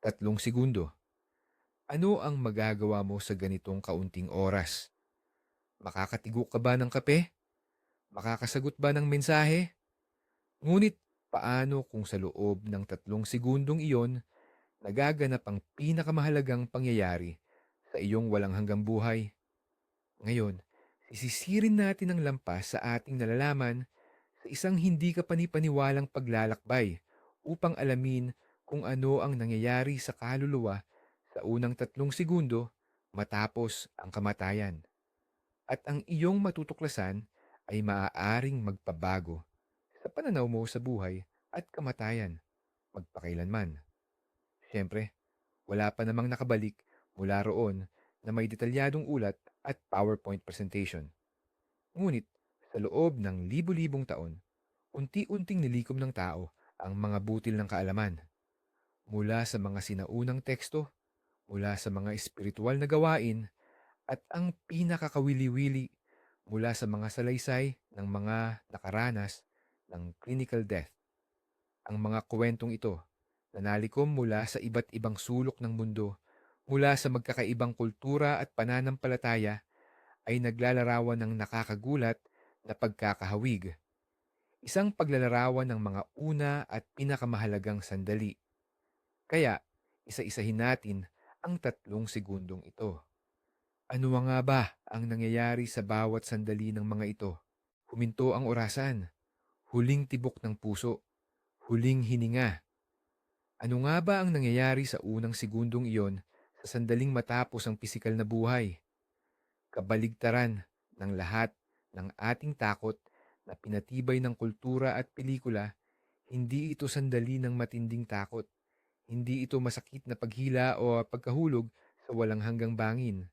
Tatlong segundo. Ano ang magagawa mo sa ganitong kaunting oras? Makakatigo ka ba ng kape? Makakasagot ba ng mensahe? Ngunit paano kung sa loob ng tatlong segundong iyon, nagaganap ang pinakamahalagang pangyayari sa iyong walang hanggang buhay? Ngayon, sisisirin natin ang lampas sa ating nalalaman sa isang hindi ka panipaniwalang paglalakbay upang alamin kung ano ang nangyayari sa kaluluwa sa unang tatlong segundo matapos ang kamatayan. At ang iyong matutuklasan ay maaaring magpabago sa pananaw mo sa buhay at kamatayan magpakailanman. Siyempre, wala pa namang nakabalik mula roon na may detalyadong ulat at PowerPoint presentation. Ngunit sa loob ng libu-libong taon, unti-unting nilikom ng tao ang mga butil ng kaalaman. Mula sa mga sinaunang teksto, mula sa mga espiritual na gawain, at ang pinakakawili-wili mula sa mga salaysay ng mga nakaranas ng clinical death. Ang mga kwentong ito nanalikom mula sa iba't ibang sulok ng mundo, mula sa magkakaibang kultura at pananampalataya, ay naglalarawan ng nakakagulat na pagkakahawig. Isang paglalarawan ng mga una at pinakamahalagang sandali. Kaya, isa-isahin natin ang tatlong segundong ito. Ano nga ba ang nangyayari sa bawat sandali ng mga ito? Huminto ang orasan, huling tibok ng puso, huling hininga. Ano nga ba ang nangyayari sa unang segundong iyon sa sandaling matapos ang pisikal na buhay? Kabaligtaran ng lahat ng ating takot na pinatibay ng kultura at pelikula, hindi ito sandali ng matinding takot. Hindi ito masakit na paghila o pagkahulog sa walang hanggang bangin.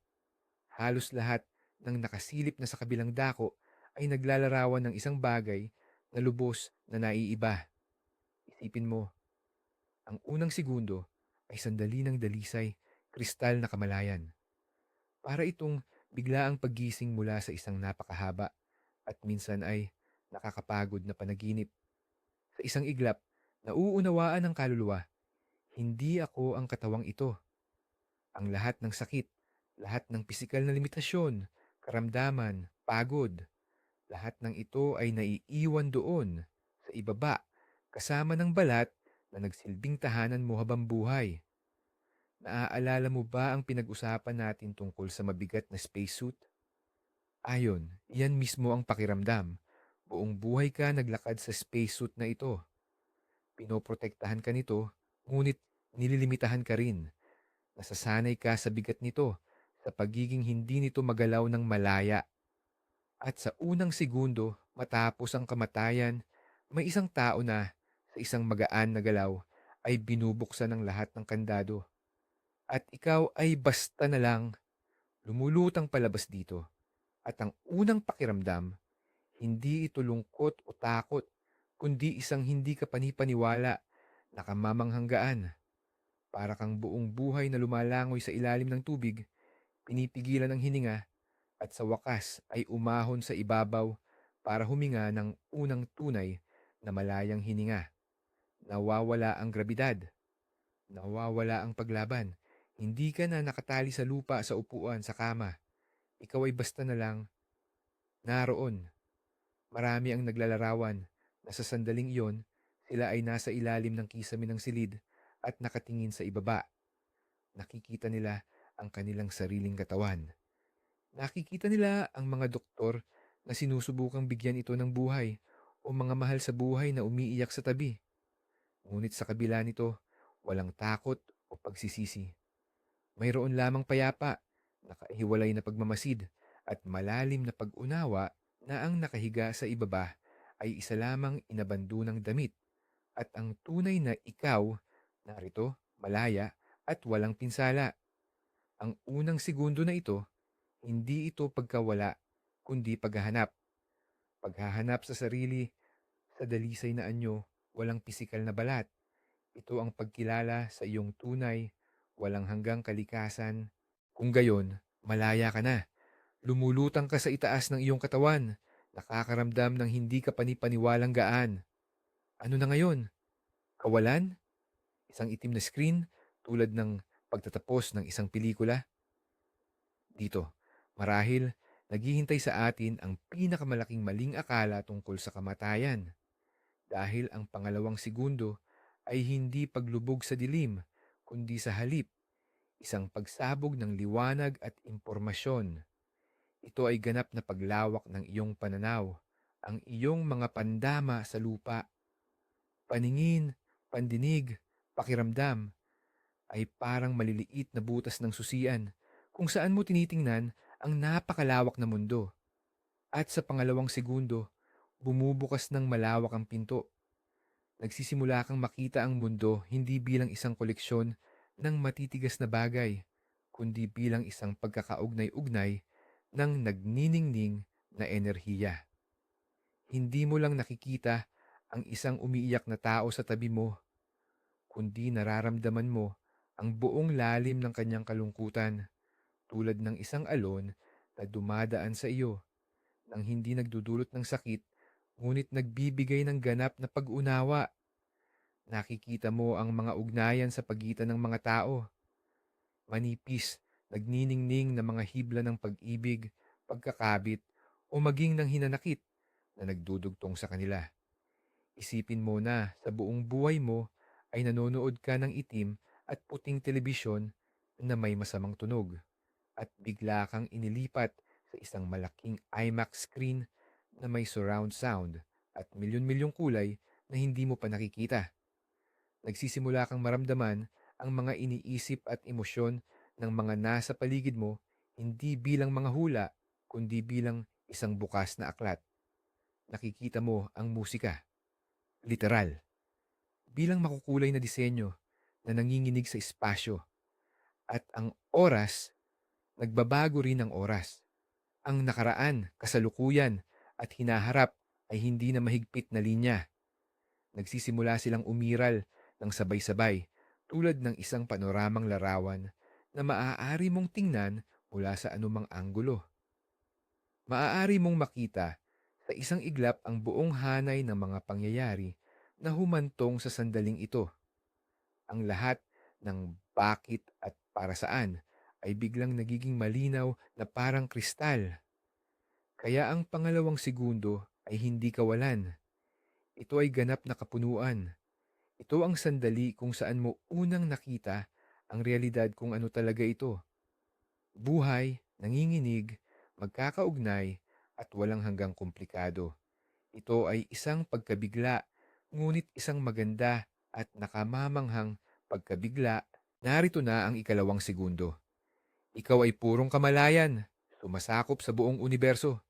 Halos lahat ng nakasilip na sa kabilang dako ay naglalarawan ng isang bagay na lubos na naiiba. Isipin mo, ang unang segundo ay sandali ng dalisay, kristal na kamalayan. Para itong bigla ang paggising mula sa isang napakahaba at minsan ay nakakapagod na panaginip. Sa isang iglap, nauunawaan ng kaluluwa, hindi ako ang katawang ito. Ang lahat ng sakit, lahat ng pisikal na limitasyon, karamdaman, pagod, lahat ng ito ay naiiwan doon sa ibaba kasama ng balat na nagsilbing tahanan mo habang buhay. Naaalala mo ba ang pinag-usapan natin tungkol sa mabigat na spacesuit? Ayon, iyan mismo ang pakiramdam. Buong buhay ka naglakad sa spacesuit na ito. Pinoprotektahan ka nito, ngunit nililimitahan ka rin. Nasasanay ka sa bigat nito, sa pagiging hindi nito magalaw ng malaya. At sa unang segundo, matapos ang kamatayan, may isang tao na, sa isang magaan na galaw, ay binubuksan ng lahat ng kandado. At ikaw ay basta na lang lumulutang palabas dito. At ang unang pakiramdam, hindi ito lungkot o takot, kundi isang hindi ka panipaniwala, nakamamanganggaan. Para kang buong buhay na lumalangoy sa ilalim ng tubig, pinipigilan ang hininga, at sa wakas ay umahon sa ibabaw para huminga ng unang tunay na malayang hininga. Nawawala ang grabidad. Nawawala ang paglaban. Hindi ka na nakatali sa lupa sa upuan sa kama. Ikaw ay basta na lang naroon. Marami ang naglalarawan na sa sandaling iyon, sila ay nasa ilalim ng kisame ng silid at nakatingin sa ibaba. Nakikita nila ang kanilang sariling katawan. Nakikita nila ang mga doktor na sinusubukang bigyan ito ng buhay o mga mahal sa buhay na umiiyak sa tabi. Ngunit sa kabila nito, walang takot o pagsisisi. Mayroon lamang payapa, nakahiwalay na pagmamasid at malalim na pag-unawa na ang nakahiga sa ibaba ay isa lamang inabandunang damit at ang tunay na ikaw narito, malaya at walang pinsala. Ang unang segundo na ito, hindi ito pagkawala, kundi paghahanap. Paghahanap sa sarili, sa dalisay na anyo, walang pisikal na balat. Ito ang pagkilala sa iyong tunay, walang hanggang kalikasan. Kung gayon, malaya ka na. Lumulutang ka sa itaas ng iyong katawan, nakakaramdam ng hindi ka panipaniwalang gaan. Ano na ngayon? Kawalan? Isang itim na screen, tulad ng pagtatapos ng isang pelikula? Dito, marahil naghihintay sa atin ang pinakamalaking maling akala tungkol sa kamatayan. Dahil ang pangalawang segundo ay hindi paglubog sa dilim, kundi sa halip, isang pagsabog ng liwanag at impormasyon. Ito ay ganap na paglawak ng iyong pananaw, ang iyong mga pandama sa lupa. Paningin, pandinig, pakiramdam ay parang maliliit na butas ng susian kung saan mo tinitingnan ang napakalawak na mundo. At sa pangalawang segundo, bumubukas ng malawak ang pinto. Nagsisimula kang makita ang mundo hindi bilang isang koleksyon ng matitigas na bagay, kundi bilang isang pagkakaugnay-ugnay ng nagniningning na enerhiya. Hindi mo lang nakikita ang isang umiiyak na tao sa tabi mo, kundi nararamdaman mo ang buong lalim ng kanyang kalungkutan, tulad ng isang alon na dumadaan sa iyo, nang hindi nagdudulot ng sakit, ngunit nagbibigay ng ganap na pag-unawa. Nakikita mo ang mga ugnayan sa pagitan ng mga tao. Manipis, nagniningning na mga hibla ng pag-ibig, pagkakabit, o maging ng hinanakit na nagdudugtong sa kanila. Isipin mo na sa buong buhay mo ay nanonood ka ng itim at puting telebisyon na may masamang tunog at bigla kang inilipat sa isang malaking IMAX screen na may surround sound at milyon-milyong kulay na hindi mo pa nakikita. Nagsisimula kang maramdaman ang mga iniisip at emosyon ng mga nasa paligid mo hindi bilang mga hula kundi bilang isang bukas na aklat. Nakikita mo ang musika. Literal. Bilang makukulay na disenyo na nanginginig sa espasyo. At ang oras, nagbabago rin ang oras. Ang nakaraan, kasalukuyan, at hinaharap ay hindi na mahigpit na linya. Nagsisimula silang umiral ng sabay-sabay tulad ng isang panoramang larawan na maaari mong tingnan mula sa anumang anggulo. Maaari mong makita sa isang iglap ang buong hanay ng mga pangyayari na humantong sa sandaling ito. Ang lahat ng bakit at para saan ay biglang nagiging malinaw na parang kristal. Kaya ang pangalawang segundo ay hindi kawalan. Ito ay ganap na kapunuan. Ito ang sandali kung saan mo unang nakita ang realidad kung ano talaga ito. Buhay, nanginginig, magkakaugnay, at walang hanggang komplikado. Ito ay isang pagkabigla, ngunit isang maganda at nakamamanghang pagkabigla. Narito na ang ikalawang segundo. Ikaw ay purong kamalayan, sumasakop sa buong universo.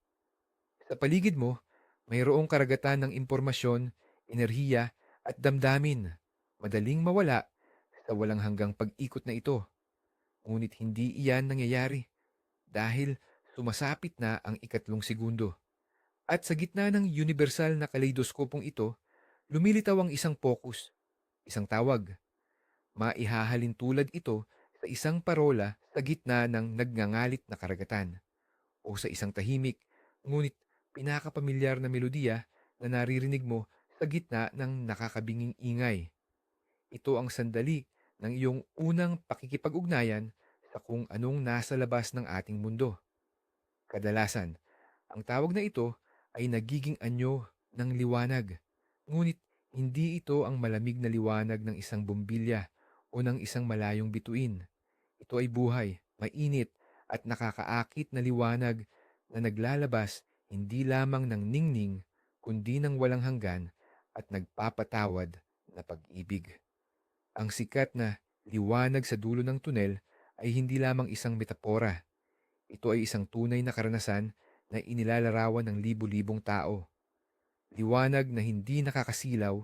Sa paligid mo, mayroong karagatan ng impormasyon, enerhiya, at damdamin. Madaling mawala sa walang hanggang pag-ikot na ito. Ngunit hindi iyan nangyayari dahil sumasapit na ang ikatlong segundo. At sa gitna ng universal na kaleidoskopong ito, lumilitaw ang isang focus, isang tawag. Maihahalin tulad ito sa isang parola sa gitna ng nagngangalit na karagatan o sa isang tahimik ngunit pinakapamilyar na melodiya na naririnig mo sa gitna ng nakakabinging ingay. Ito ang sandali ng iyong unang pakikipag-ugnayan sa kung anong nasa labas ng ating mundo. Kadalasan, ang tawag na ito ay nagiging anyo ng liwanag, ngunit hindi ito ang malamig na liwanag ng isang bombilya o ng isang malayong bituin. Ito ay buhay, mainit at nakakaakit na liwanag na naglalabas hindi lamang ng ningning kundi ng walang hanggan at nagpapatawad na pag-ibig. Ang sikat na liwanag sa dulo ng tunel ay hindi lamang isang metapora. Ito ay isang tunay na karanasan na inilalarawan ng libu-libong tao. Liwanag na hindi nakakasilaw,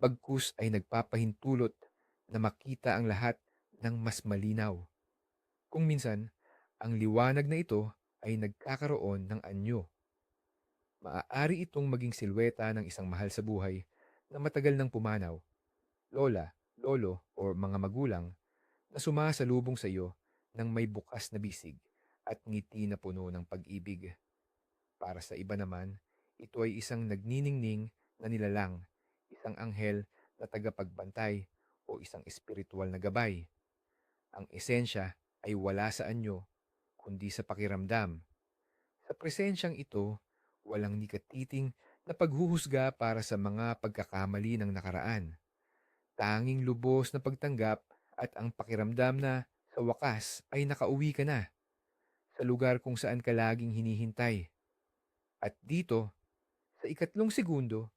bagkus ay nagpapahintulot na makita ang lahat ng mas malinaw. Kung minsan, ang liwanag na ito ay nagkakaroon ng anyo maaari itong maging silweta ng isang mahal sa buhay na matagal nang pumanaw, lola, lolo, o mga magulang na sumasalubong sa iyo ng may bukas na bisig at ngiti na puno ng pag-ibig. Para sa iba naman, ito ay isang nagniningning na nilalang, isang anghel na tagapagbantay o isang espiritual na gabay. ang esensya ay wala sa anyo, kundi sa pakiramdam. Sa presensyang ito, walang nikatiting na paghuhusga para sa mga pagkakamali ng nakaraan. Tanging lubos na pagtanggap at ang pakiramdam na sa wakas ay nakauwi ka na sa lugar kung saan ka laging hinihintay. At dito, sa ikatlong segundo,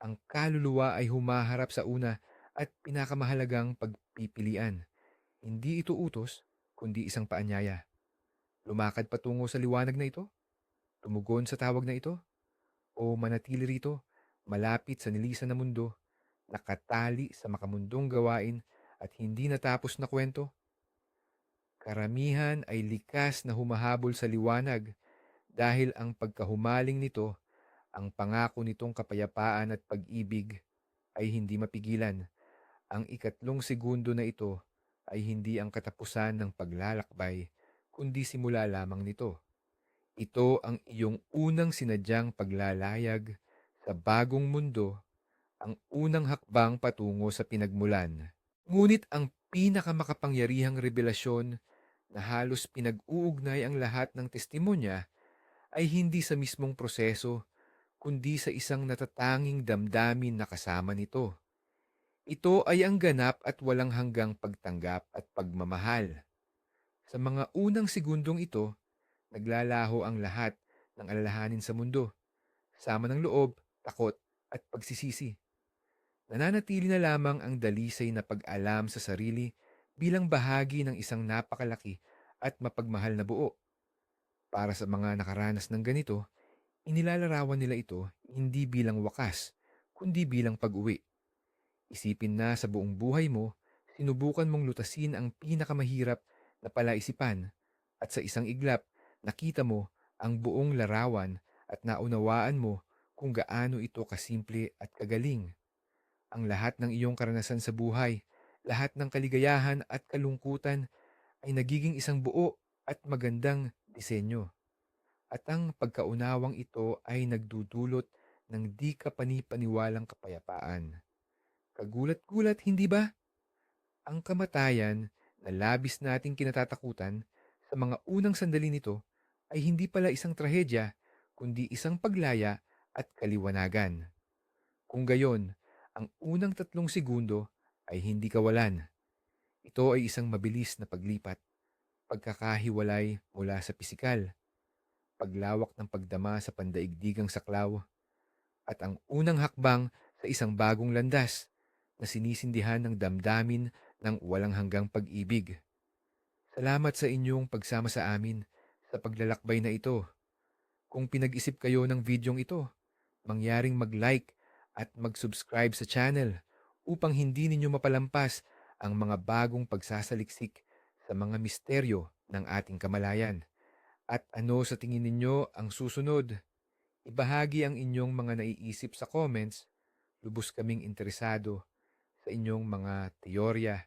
ang kaluluwa ay humaharap sa una at pinakamahalagang pagpipilian. Hindi ito utos, kundi isang paanyaya. Lumakad patungo sa liwanag na ito, tumugon sa tawag na ito, o manatili rito, malapit sa nilisan na mundo, nakatali sa makamundong gawain at hindi natapos na kwento. Karamihan ay likas na humahabol sa liwanag dahil ang pagkahumaling nito, ang pangako nitong kapayapaan at pag-ibig ay hindi mapigilan. Ang ikatlong segundo na ito ay hindi ang katapusan ng paglalakbay, kundi simula lamang nito. Ito ang iyong unang sinadyang paglalayag sa bagong mundo, ang unang hakbang patungo sa pinagmulan. Ngunit ang pinakamakapangyarihang revelasyon na halos pinag-uugnay ang lahat ng testimonya ay hindi sa mismong proseso, kundi sa isang natatanging damdamin na kasama nito. Ito ay ang ganap at walang hanggang pagtanggap at pagmamahal. Sa mga unang segundong ito, naglalaho ang lahat ng alalahanin sa mundo, sama ng loob, takot at pagsisisi. Nananatili na lamang ang dalisay na pag-alam sa sarili bilang bahagi ng isang napakalaki at mapagmahal na buo. Para sa mga nakaranas ng ganito, inilalarawan nila ito hindi bilang wakas, kundi bilang pag-uwi. Isipin na sa buong buhay mo, sinubukan mong lutasin ang pinakamahirap na palaisipan at sa isang iglap, nakita mo ang buong larawan at naunawaan mo kung gaano ito kasimple at kagaling. Ang lahat ng iyong karanasan sa buhay, lahat ng kaligayahan at kalungkutan ay nagiging isang buo at magandang disenyo. At ang pagkaunawang ito ay nagdudulot ng di kapanipaniwalang kapayapaan. Kagulat-gulat, hindi ba? Ang kamatayan na labis nating kinatatakutan sa mga unang sandali nito ay hindi pala isang trahedya, kundi isang paglaya at kaliwanagan. Kung gayon, ang unang tatlong segundo ay hindi kawalan. Ito ay isang mabilis na paglipat, pagkakahiwalay mula sa pisikal, paglawak ng pagdama sa pandaigdigang saklaw, at ang unang hakbang sa isang bagong landas na sinisindihan ng damdamin ng walang hanggang pag-ibig. Salamat sa inyong pagsama sa amin sa paglalakbay na ito. Kung pinag-isip kayo ng videong ito, mangyaring mag-like at mag-subscribe sa channel upang hindi ninyo mapalampas ang mga bagong pagsasaliksik sa mga misteryo ng ating kamalayan. At ano sa tingin ninyo ang susunod? Ibahagi ang inyong mga naiisip sa comments. Lubos kaming interesado sa inyong mga teorya,